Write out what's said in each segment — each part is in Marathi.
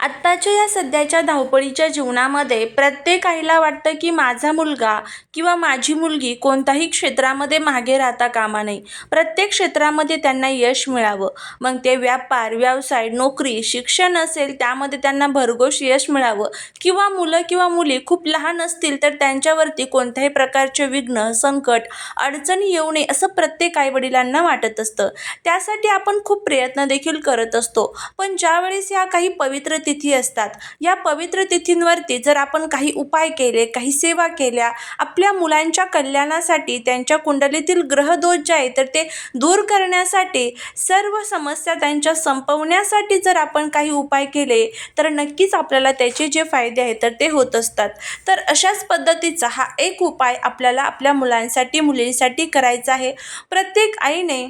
आत्ताच्या या सध्याच्या धावपळीच्या जीवनामध्ये प्रत्येक आईला वाटतं की माझा मुलगा किंवा माझी मुलगी कोणत्याही क्षेत्रामध्ये मागे राहता कामा नये. प्रत्येक क्षेत्रामध्ये त्यांना यश मिळावं. मग ते व्यापार व्यवसाय नोकरी शिक्षण असेल त्यामध्ये त्यांना भरघोस यश मिळावं. किंवा मुलं किंवा मुली खूप लहान असतील तर त्यांच्यावरती कोणत्याही प्रकारचे विघ्न संकट अडचणी येऊ नये असं प्रत्येक आईवडिलांना वाटत असतं. त्यासाठी आपण खूप प्रयत्न देखील करत असतो. पण ज्यावेळेस या काही पवित्र तिथी असतात. या पवित्र तिथींवरती जर आपण काही उपाय केले काही सेवा केल्या आपल्या मुलांच्या कल्याणासाठी त्यांच्या कुंडलीतील ग्रहदोष जे आहे तर ते दूर करण्यासाठी सर्व समस्या त्यांच्या संपवण्यासाठी जर आपण काही उपाय केले तर नक्कीच आपल्याला त्याचे जे फायदे आहेत तर ते होत असतात. तर अशाच पद्धतीचा हा एक उपाय आपल्याला आपल्या मुलांसाठी मुलींसाठी करायचा आहे. प्रत्येक आईने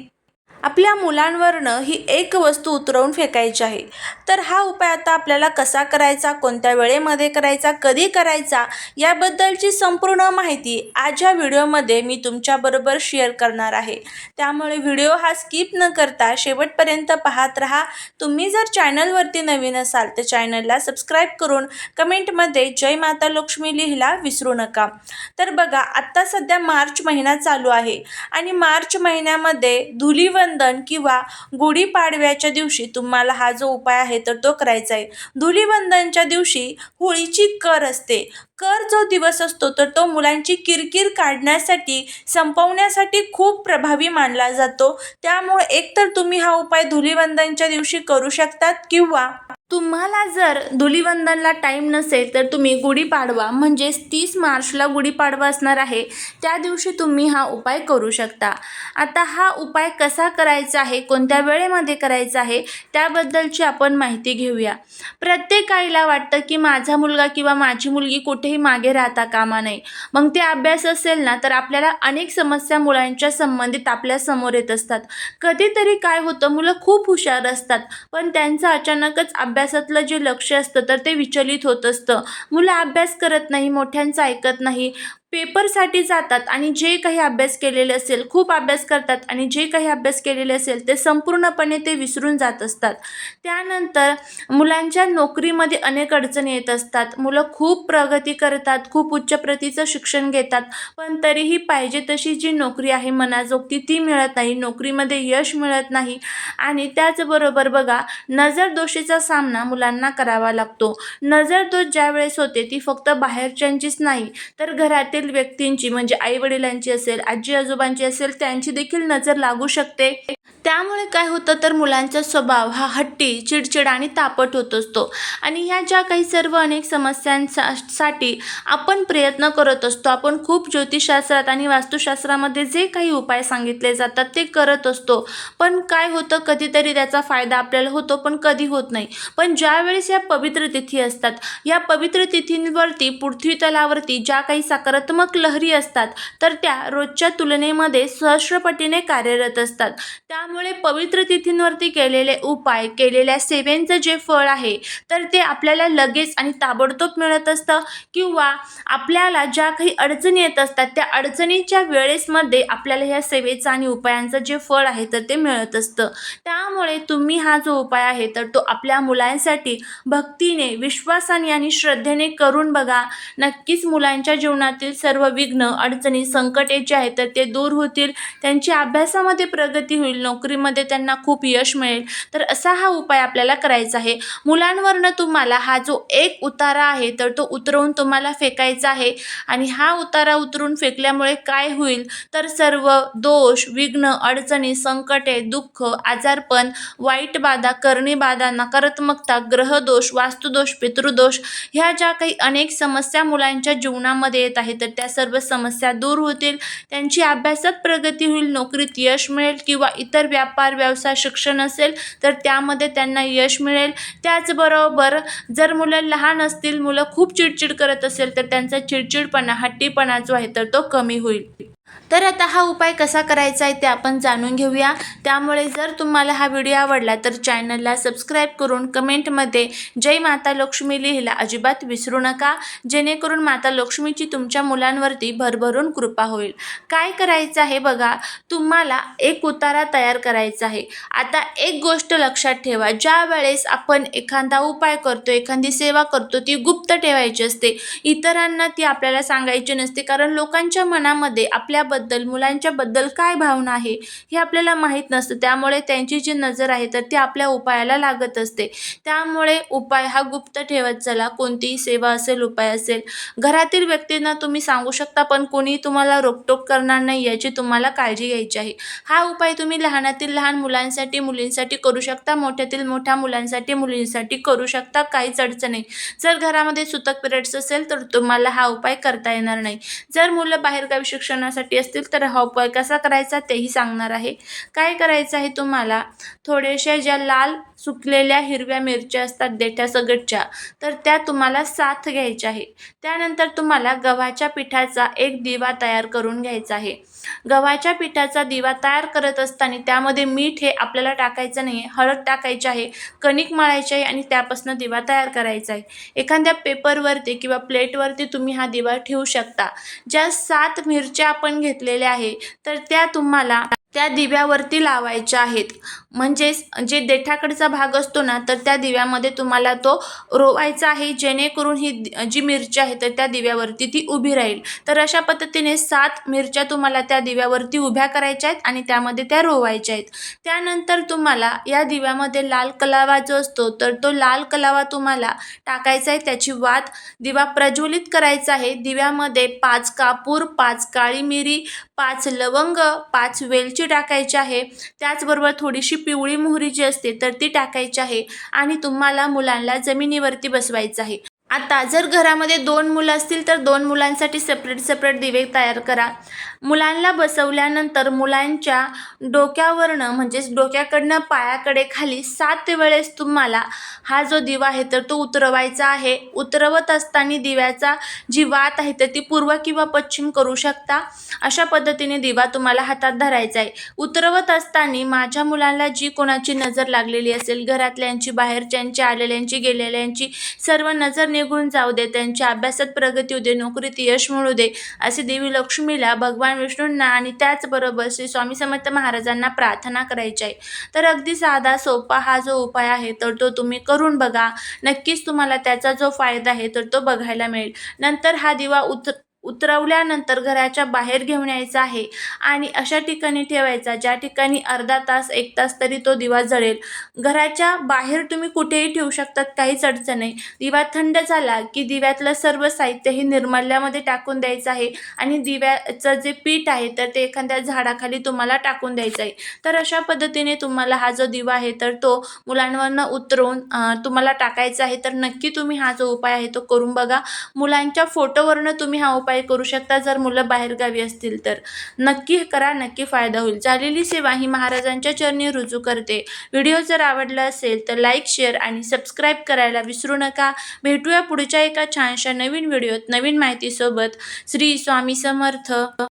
आपल्या मुलांवरनं ही एक वस्तू उतरवून फेकायची आहे. तर हा उपाय आता आपल्याला कसा करायचा कोणत्या वेळेमध्ये करायचा कधी करायचा याबद्दलची संपूर्ण माहिती आज या व्हिडिओमध्ये मी तुमच्याबरोबर शेअर करणार आहे. त्यामुळे व्हिडिओ हा स्किप न करता शेवटपर्यंत पाहत राहा. तुम्ही जर चॅनलवरती नवीन असाल तर चॅनलला सबस्क्राईब करून कमेंटमध्ये जय माता लक्ष्मी लिहिला विसरू नका. तर बघा आत्ता सध्या मार्च महिना चालू आहे आणि मार्च महिन्यामध्ये धुलीवर धुलीवंदन किंवा गुढीपाडव्याच्या दिवशी तुम्हाला हा जो उपाय आहे तर तो करायचा आहे. धुलिवंदनच्या दिवशी होळीची कर असते. कर जो दिवस असतो तर तो मुलांची किरकिर काढण्यासाठी संपवण्यासाठी खूप प्रभावी मानला जातो. त्यामुळे एकतर तुम्ही हा उपाय धुलिवंदनच्या दिवशी करू शकतात किंवा तुम्हाला जर धुलीवंदनला टाईम नसेल तर तुम्ही गुढीपाडवा म्हणजेच तीस मार्चला गुढीपाडवा असणार आहे. त्या दिवशी तुम्ही हा उपाय करू शकता. आता हा उपाय कसा करायचा आहे कोणत्या वेळेमध्ये करायचा आहे त्याबद्दलची आपण माहिती घेऊया. प्रत्येक आईला वाटतं की माझा मुलगा किंवा माझी मुलगी कुठेही मागे राहता कामा नये. मग ते अभ्यास असेल ना तर आपल्याला अनेक समस्या मुलांच्या संबंधित आपल्यासमोर येत असतात. कधीतरी काय होतं मुलं खूप हुशार असतात पण त्यांचं अचानकच अभ्यासातलं जे लक्ष असतं तर ते विचलित होत असतं. मुलं अभ्यास करत नाही मोठ्यांचं ऐकत नाही. पेपरसाठी जातात आणि जे काही अभ्यास केलेले असेल खूप अभ्यास करतात आणि जे काही अभ्यास केलेले असेल ते संपूर्णपणे ते विसरून जात असतात. त्यानंतर मुलांच्या नोकरीमध्ये अनेक अडचणी येत असतात. मुलं खूप प्रगती करतात खूप उच्च प्रतीचं शिक्षण घेतात पण तरीही पाहिजे तशी जी नोकरी आहे मनाजोगती ती मिळत नाही नोकरीमध्ये यश मिळत नाही आणि त्याचबरोबर बघा नजरदोषीचा सामना मुलांना करावा लागतो. नजरदोष ज्या वेळेस होते ती फक्त बाहेरच्यांचीच नाही तर घरात घरातील व्यक्तींची म्हणजे आईवडिलांची असेल आजी आजोबांची असेल त्यांची देखील नजर लागू शकते. त्यामुळे काय होतं तर मुलांचा स्वभाव हा हट्टी चिडचिड आणि तापट होत असतो. आणि ह्या ज्या काही सर्व अनेक समस्यांसाठी आपण प्रयत्न करत असतो आपण खूप ज्योतिषशास्त्रात आणि वास्तुशास्त्रामध्ये जे काही उपाय सांगितले जातात ते करत असतो. पण काय होतं कधीतरी त्याचा फायदा आपल्याला होतो पण कधी होत नाही. पण ज्यावेळेस या पवित्र तिथी असतात या पवित्र तिथींवरती पृथ्वी तलावरती ज्या काही नकारात्मक लहरी असतात तर त्या रोजच्या तुलनेमध्ये सहस्रपटीने कार्यरत असतात. त्यामुळे पवित्र तिथींवरती केलेले उपाय केलेल्या सेवेंचं जे फळ आहे तर ते आपल्याला लगेच आणि ताबडतोब मिळत असतं किंवा आपल्याला ज्या काही अडचणी येत असतात त्या अडचणीच्या वेळेसमध्ये आपल्याला ह्या सेवेचं आणि उपायांचं जे फळ आहे तर ते मिळत असतं. त्यामुळे तुम्ही हा जो उपाय आहे तर तो आपल्या मुलांसाठी भक्तीने विश्वासाने आणि श्रद्धेने करून बघा. नक्कीच मुलांच्या जीवनातील सर्व विघ्न अडचणी संकटे जे आहेत तर ते दूर होतील. त्यांची अभ्यासामध्ये प्रगती होईल नोकरीमध्ये त्यांना खूप यश मिळेल. तर असा हा उपाय आपल्याला करायचा आहे. मुलांवरनं तुम्हाला हा जो एक उतारा आहे तर तो उतरवून तुम्हाला फेकायचा आहे. आणि हा उतारा उतरून फेकल्यामुळे काय होईल? तर सर्व दोष विघ्न अडचणी संकटे दुःख आजारपण वाईट बाधा करणी बाधा नकारात्मकता ग्रहदोष वास्तुदोष पितृदोष ह्या ज्या काही अनेक समस्या मुलांच्या जीवनामध्ये येत आहेत तर त्या सर्व समस्या दूर होतील. त्यांची अभ्यासात प्रगती होईल नोकरीत यश मिळेल किंवा इतर व्यापार व्यवसाय शिक्षण असेल तर त्यामध्ये त्यांना यश मिळेल. त्याचबरोबर जर मुलं लहान असतील मुलं खूप चिडचिड करत असेल तर त्यांचा चिडचिडपणा हट्टीपणा जो आहे तर तो कमी होईल. तर आता हा उपाय कसा करायचा आहे ते आपण जाणून घेऊया. त्यामुळे जर तुम्हाला हा व्हिडिओ आवडला तर चॅनलला सबस्क्राईब करून कमेंटमध्ये जय माता लक्ष्मी लिहिला अजिबात विसरू नका. जेणेकरून माता लक्ष्मीची तुमच्या मुलांवरती भरभरून कृपा होईल. काय करायचं आहे बघा तुम्हाला एक उतारा तयार करायचा आहे. आता एक गोष्ट लक्षात ठेवा ज्या वेळेस आपण एखादा उपाय करतो एखादी सेवा करतो ती गुप्त ठेवायची असते. इतरांना ती आपल्याला सांगायची नसते कारण लोकांच्या मनामध्ये आपल्या आपल्याबद्दल मुलांच्याबद्दल काय भावना आहे हे आपल्याला माहीत नसतं. त्यामुळे त्यांची जी नजर आहे तर ती आपल्या उपायाला लागत असते. त्यामुळे उपाय हा गुप्त ठेवत चला. कोणतीही सेवा असेल उपाय असेल. घरातील व्यक्तींना तुम्ही सांगू शकता पण कोणी तुम्हाला रोकटोक करणार नाही याची तुम्हाला काळजी घ्यायची आहे. हा उपाय तुम्ही लहानातील लहान मुलांसाठी मुलींसाठी करू शकता. मोठ्यातील मोठ्या मुलांसाठी मुलींसाठी करू शकता. काहीच अडचण नाही. जर घरामध्ये सुतक पिरियड्स असेल तर तुम्हाला हा उपाय करता येणार नाही. जर मुलं बाहेरगावी शिक्षणासाठी असतील तर हा उपाय कसा करायचा तेही सांगणार आहे. काय करायचं आहे तुम्हाला? थोडेशा ज्या लाल सुकलेल्या हिरव्या मिरच्या असतात देठ्यासगटच्या तर त्या तुम्हाला साथ घ्यायच्या आहे. त्यानंतर तुम्हाला गव्हाच्या पिठाचा एक दिवा तयार करून घ्यायचा आहे. गव्हाच्या पिठाचा दिवा तयार करत असताना त्यामध्ये मीठ हे आपल्याला टाकायचं नाही आहे हळद टाकायची आहे कणिक मळायची आहे आणि त्यापासून दिवा तयार करायचा आहे. एखाद्या पेपरवरती किंवा प्लेटवरती तुम्ही हा दिवा ठेवू शकता. ज्या सात मिरच्या आपण घेतलेल्या आहे तर त्या तुम्हाला त्या दिव्यावरती लावायच्या आहेत. म्हणजेच जे देठाकडचा भाग असतो ना तर त्या दिव्यामध्ये तुम्हाला तो रोवायचा आहे. जेणेकरून ही जी मिरची आहे तर त्या दिव्यावरती ती उभी राहील. तर अशा पद्धतीने सात मिरच्या तुम्हाला त्या दिव्यावरती उभ्या करायच्या आहेत आणि त्यामध्ये त्या रोवायच्या आहेत. त्यानंतर तुम्हाला या दिव्यामध्ये लाल कलावा जो असतो तर तो लाल कलावा तुम्हाला टाकायचा आहे. त्याची वात दिवा प्रज्वलित करायचा आहे. दिव्यामध्ये पाच कापूर पाच काळी मिरी पाच लवंग पाच वेलची टाकायची आहे त्याचबरोबर थोडीशी पिवळी मोहरी जी असते तर ती टाकायची आहे आणि तुम्हाला मुलांना जमिनीवरती बसवायचं आहे. आता जर घरामध्ये दोन मुलं असतील तर दोन मुलांसाठी सेपरेट सेपरेट दिवे तयार करा. मुलांना बसवल्यानंतर मुलांच्या डोक्यावरनं म्हणजेच डोक्याकडनं पायाकडे खाली सात वेळेस तुम्हाला हा जो दिवा आहे तर तो उतरवायचा आहे. उतरवत असताना दिव्याचा जी वात आहे तर ती पूर्व किंवा पश्चिम करू शकता. अशा पद्धतीने दिवा तुम्हाला हातात धरायचा आहे. उतरवत असताना माझ्या मुलांना जी कोणाची नजर लागलेली असेल घरातल्यांची बाहेरच्यांची आलेल्यांची गेलेल्यांची सर्व नजर निघून जाऊ दे त्यांच्या अभ्यासात प्रगती होऊ दे नोकरीत यश मिळू दे असे देवी लक्ष्मीला भगवान विष्णूंना आणि त्याचबरोबर श्री स्वामी समर्थ महाराजांना प्रार्थना करायची आहे. तर अगदी साधा सोपा हा जो उपाय आहे तर तो तुम्ही करून बघा. नक्कीच तुम्हाला त्याचा जो फायदा आहे तर तो बघायला मिळेल. नंतर हा दिवा उत उतरवल्यानंतर घराच्या बाहेर घेऊन यायचा आहे आणि अशा ठिकाणी ठेवायचा ज्या ठिकाणी अर्धा तास एक तास तरी तो दिवा जळेल. घराच्या बाहेर तुम्ही कुठेही ठेवू शकतात काहीच अडचण नाही. दिवा थंड झाला की दिव्यातलं सर्व साहित्य हे निर्मल्यामध्ये टाकून द्यायचं आहे आणि दिव्याचं जे पीठ आहे तर ते एखाद्या झाडाखाली तुम्हाला टाकून द्यायचं आहे. तर अशा पद्धतीने तुम्हाला हा जो दिवा आहे तर तो मुलांवरनं उतरवून तुम्हाला टाकायचा आहे. तर नक्की तुम्ही हा जो उपाय आहे तो करून बघा. मुलांच्या फोटोवरनं तुम्ही हा उपाय उपाय करू शकता. जर मुलं बाहेरगावी असतील तर. नक्की करा नक्की फायदा होईल. झालेली सेवा ही महाराजांच्या चरणी रुजू करते. व्हिडिओ जर आवडला असेल तर लाईक शेअर आणि सबस्क्राईब करायला विसरू नका. भेटूया पुढच्या एका छानशा नवीन व्हिडिओत नवीन माहितीसोबत. श्री स्वामी समर्थ.